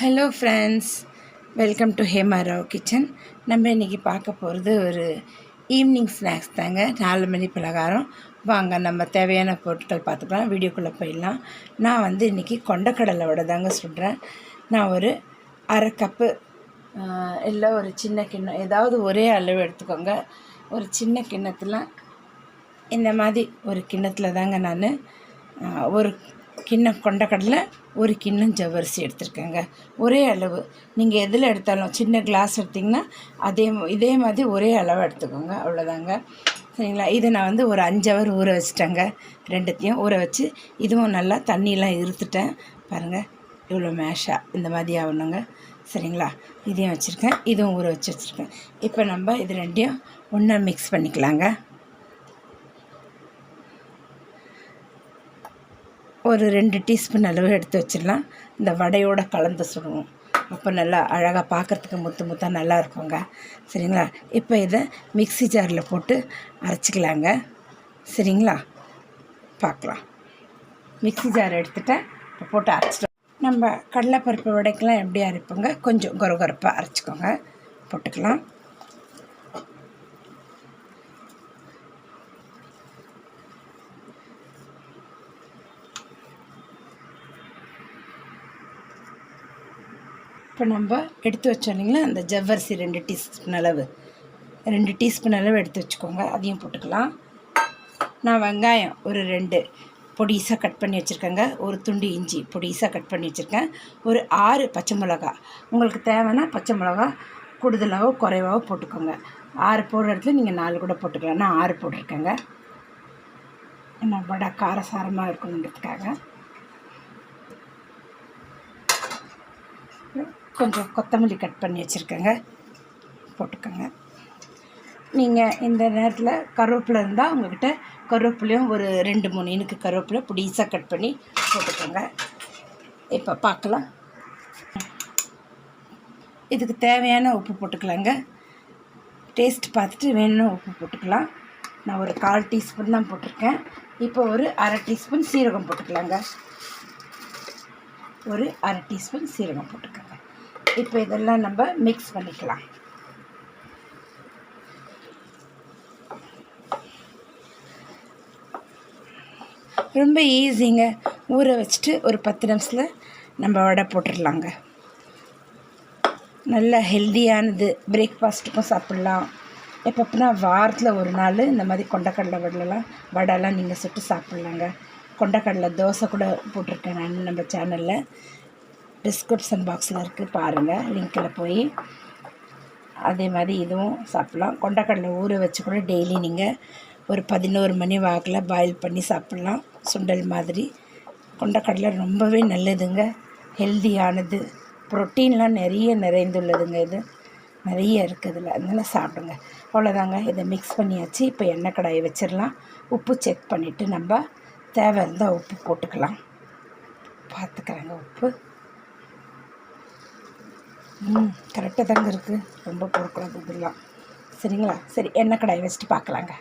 Hello friends welcome to Hema Rao kitchen நம்ம இன்றைக்கி பார்க்க போகிறது ஒரு ஈவினிங் ஸ்நாக்ஸ் தாங்க. நாலு மணி பலகாரம். வாங்க நம்ம தேவையான பொருட்கள் பார்த்துக்கலாம். வீடியோக்குள்ளே போயிடலாம். நான் வந்து இன்றைக்கி கொண்டக்கடலை தாங்க சொல்கிறேன் நான் ஒரு அரை கப்பு இல்லை ஒரு சின்ன கிண்ணம் ஏதாவது ஒரே அளவு எடுத்துக்கோங்க. ஒரு சின்ன கிண்ணத்தில் இந்த மாதிரி ஒரு கிண்ணத்தில் தாங்க நான் ஒரு கிண்ணம் கொண்டக்கடலை ஒரு கிண்ணம் ஜவ்வரிசி எடுத்துருக்கேங்க. ஒரே அளவு. நீங்கள் எதில் எடுத்தாலும் சின்ன கிளாஸ் எடுத்திங்கன்னா அதே இதே மாதிரி ஒரே அளவு எடுத்துக்கோங்க. அவ்வளோதாங்க சரிங்களா? இதை நான் வந்து ஒரு அஞ்சு ஹவர் ஊற வச்சுட்டேங்க. ரெண்டுத்தையும் ஊற வச்சு இதுவும் நல்லா தண்ணியெலாம் இருத்துட்டேன். பாருங்கள் இவ்வளோ மேஷாக இந்த மாதிரி ஆகணுங்க. சரிங்களா? இதையும் வச்சுருக்கேன். இதுவும் ஊற வச்சு வச்சுருக்கேன். இப்போ நம்ம இது ரெண்டையும் ஒன்றா மிக்ஸ் பண்ணிக்கலாங்க. ஒரு ரெண்டு டீஸ்பூன் அளவு எடுத்து வச்சிடலாம். இந்த வடையோடு கலந்து சுடுவோம். அப்போ நல்லா அழகாக பார்க்குறதுக்கு முத்து முத்தாக நல்லா இருக்குங்க. சரிங்களா? இப்போ இதை மிக்சி ஜாரில் போட்டு அரைச்சிக்கலாங்க. சரிங்களா? பார்க்கலாம். மிக்சி ஜார் எடுத்துகிட்டேன் இப்போ போட்டு அரைச்சிட்டோம் நம்ம கடலைப்பருப்பு வடைக்கெலாம் எப்படி அரைப்போங்க? கொஞ்சம் கொரகொரப்பாக அரைச்சிக்கோங்க. போட்டுக்கலாம். இப்போ நம்ம எடுத்து வச்சோம் இல்லைங்களா? அந்த ஜவ்வரிசி ரெண்டு டீஸ்பூன் அளவு. ரெண்டு டீஸ்பூன் அளவு எடுத்து வச்சுக்கோங்க. அதையும் போட்டுக்கலாம். நான் வெங்காயம் ஒரு ரெண்டு பொடிசாக கட் பண்ணி வச்சுருக்கேங்க. ஒரு துண்டு இஞ்சி பொடிசாக கட் பண்ணி வச்சுருக்கேன். ஒரு ஆறு பச்சை மிளகா. உங்களுக்கு தேவைன்னா பச்சை மிளகா கூடுதலாகவோ குறைவாகவோ போட்டுக்கோங்க. ஆறு போடுற இடத்துல நீங்கள் நாலு கூட போட்டுக்கலாம். நான் ஆறு போட்டிருக்கேங்க. என்ன வடை காரசாரமாக இருக்கணுன்றதுக்காக கொஞ்சம் கொத்தமல்லி கட் பண்ணி வச்சுருக்கேங்க. போட்டுக்கோங்க. நீங்கள் இந்த நேரத்தில் கருவேப்பிலை இருந்தால் உங்கள்கிட்ட கருவேப்பிலையும் ஒரு ரெண்டு மூணு இனுக்கு கருவேப்பிலை புடிசாக கட் பண்ணி போட்டுக்கோங்க. இப்போ பார்க்கலாம் இதுக்கு தேவையான உப்பு போட்டுக்கலாங்க. டேஸ்ட் பார்த்துட்டு வேணும்னு உப்பு போட்டுக்கலாம். நான் ஒரு கால் டீஸ்பூன் தான் போட்டிருக்கேன். இப்போ ஒரு அரை டீஸ்பூன் சீரகம் போட்டுக்கலாங்க. ஒரு அரை டீஸ்பூன் சீரகம் போட்டுக்கோங்க. இப்போ இதெல்லாம் நம்ம மிக்ஸ் பண்ணிக்கலாம். ரொம்ப ஈஸிங்க ஊற வச்சுட்டு ஒரு பத்து நிமிஷத்தில் நம்ம வடை போட்டுடலாங்க நல்ல ஹெல்த்தியானது பிரேக்ஃபாஸ்ட்டுக்கும் சாப்பிட்லாம். எப்பப்போனா வாரத்தில் ஒரு நாள் இந்த மாதிரி கொண்டக்கடலை வடலாம் வடைலாம் நீங்கள் சுட்டு சாப்பிட்லாங்க. கொண்டக்கடலை தோசை கூட போட்டிருக்கேன் நான் நம்ம சேனலில் டிஸ்கிரிப்ஷன் பாக்ஸில் இருக்குது பாருங்கள் லிங்க்கில் போய். அதே மாதிரி இதுவும் சாப்பிட்லாம். கொண்டக்கடலை ஊற வச்சு கூட டெய்லி நீங்கள் ஒரு பதினோரு மணி வாக்கில் பாயில் பண்ணி சாப்பிட்லாம். சுண்டல் மாதிரி. கொண்டக்கடலை ரொம்பவே நல்லதுங்க. ஹெல்தியானது ப்ரோட்டீன்லாம் நிறைய நிறைந்துள்ளதுங்க இது. நிறைய இருக்குது இதில். அதனால் சாப்பிடுங்க. அவ்வளோதாங்க இதை மிக்ஸ் பண்ணியாச்சு. இப்போ எண்ணெய் கடாயை வச்சிடலாம். உப்பு செக் பண்ணிவிட்டு நம்ம தேவை இருந்தால் உப்பு போட்டுக்கலாம். பார்த்துக்கிறேங்க உப்பு. ம் கரெக்டாக தாங்க இருக்குது ரொம்ப பொறுக்கூடாது கொடுத்துடலாம் சரிங்களா? சரி எண்ணெய் கடாயை வச்சுட்டு பார்க்கலாங்க.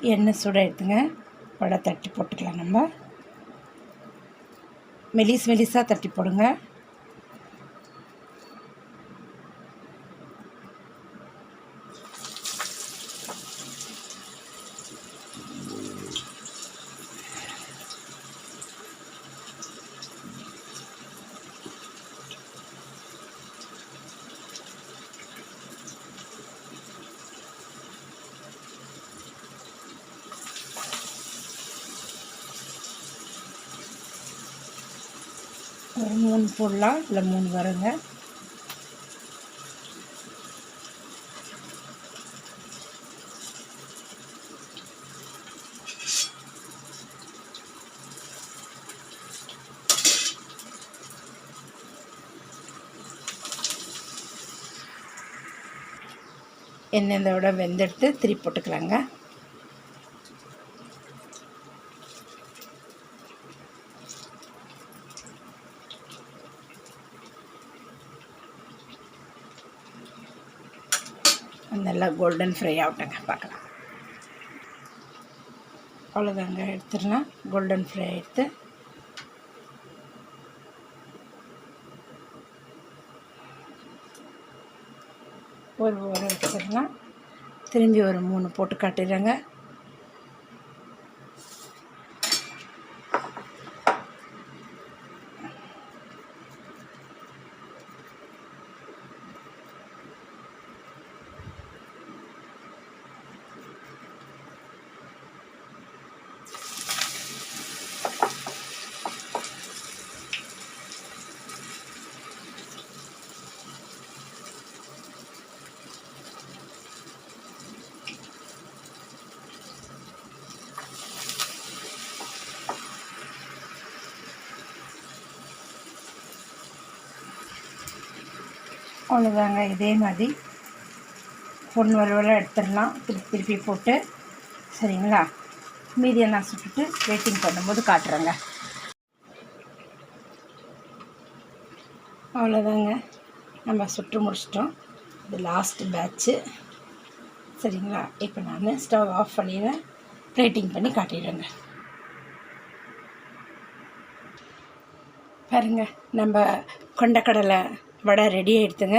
எண்ணெய் சூடாக எடுத்துங்க. வடை தட்டி போட்டுக்கலாம் நம்ம. மெலிஸ் மெலிஸாக தட்டி போடுங்க. ஒரு மூணு போடலாம் இல்லை மூணு வருங்க. எண்ணெய் விட வெந்தெடுத்து திருப்பி போட்டுக்கலாங்க. நல்லா கோல்டன் ஃப்ரை ஆகட்டங்க பார்க்கலாம். அவ்வளோதாங்க எடுத்துடலாம். கோல்டன் ஃப்ரை எடுத்து. ஒரு ஊற வச்சிடலாம் திரும்பி ஒரு மூணு போட்டு காட்டிடுறேங்க. அவ்வளோதாங்க இதே மாதிரி. பொன் வறுவலாக எடுத்துடலாம். திருப்பி திருப்பி போட்டு. சரிங்களா? மீதியெல்லாம் சுட்டுட்டு வெயிட்டிங் பண்ணும்போது காட்டுறேங்க. அவ்வளோதாங்க நம்ம சுட்டு முடிச்சிட்டோம். இது லாஸ்ட் பேட்ச்சு சரிங்களா? இப்போ நான் ஸ்டவ் ஆஃப் பண்ணிடுறேன் பிளேட்டிங் பண்ணி காட்டிடுறேங்க. பாருங்க நம்ம கொண்டக்கடலை வடை ரெடி ஆகிடுதுங்க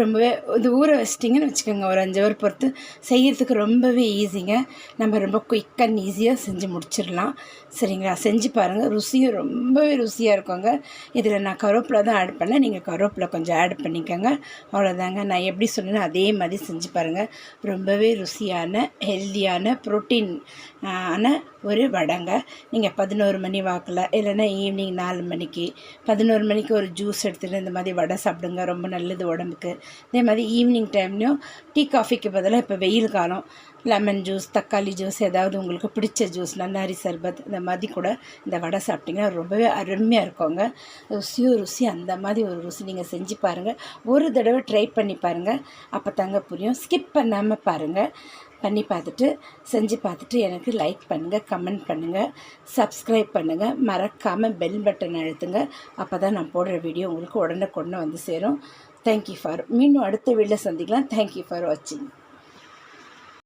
ரொம்பவே இது ஊற வச்சிட்டிங்கன்னு வச்சுக்கோங்க ஒரு அஞ்சு ஹவர் பொறுத்து. செய்கிறதுக்கு ரொம்பவே ஈஸிங்க நம்ம ரொம்ப குயிக் அண்ட் ஈஸியாக செஞ்சு முடிச்சிடலாம். சரிங்களா? செஞ்சு பாருங்கள் ருசியும் ரொம்பவே ருசியாக இருக்குங்க. இதில் நான் கருவேப்பிலை தான் ஆட் பண்ணேன். நீங்கள் கருவேப்பிலை கொஞ்சம் ஆட் பண்ணிக்கோங்க. அவ்வளோதாங்க நான் எப்படி சொன்னேனோ அதே மாதிரி செஞ்சு பாருங்கள் ரொம்பவே ருசியான ஹெல்த்தியான ப்ரோட்டீன் ஆன ஒரு வடைங்க. நீங்கள் பதினோரு மணி வாக்கில் இல்லைன்னா ஈவினிங் நாலு மணிக்கு பதினோரு மணிக்கு ஒரு ஜூஸ் எடுத்துகிட்டு இந்த மாதிரி வடை சாப்பிடுங்க ரொம்ப நல்லது உடம்புக்கு. அதே மாதிரி ஈவினிங் டைம்லையும் டீ காஃபிக்கு பதிலாக இப்போ வெயில் காலம். லெமன் ஜூஸ் தக்காளி ஜூஸ் ஏதாவது உங்களுக்கு பிடிச்ச ஜூஸ் நன்னாரி சர்பத் இந்த மாதிரி கூட இந்த வடை சாப்பிட்டிங்கன்னா ரொம்பவே அருமையாக இருக்குங்க. ருசியும் ருசி அந்த மாதிரி ஒரு ருசி நீங்கள் செஞ்சு பாருங்கள் ஒரு தடவை ட்ரை பண்ணி பாருங்கள் அப்போ தாங்க புரியும். ஸ்கிப் பண்ணாமல் பாருங்கள் பண்ணி பார்த்துட்டு செஞ்சு பார்த்துட்டு எனக்கு லைக் பண்ணுங்கள் கமெண்ட் பண்ணுங்கள் சப்ஸ்கிரைப் பண்ணுங்கள் மறக்காமல் பெல் பட்டன் அழுத்துங்க. அப்போ தான் நான் போடுற வீடியோ உங்களுக்கு உடனே கொண்டு வந்து சேரும். தேங்க்யூ ஃபார் மீண்டும் அடுத்த வீடியோவில் சந்திக்கலாம். தேங்க்யூ ஃபார் வாட்சிங்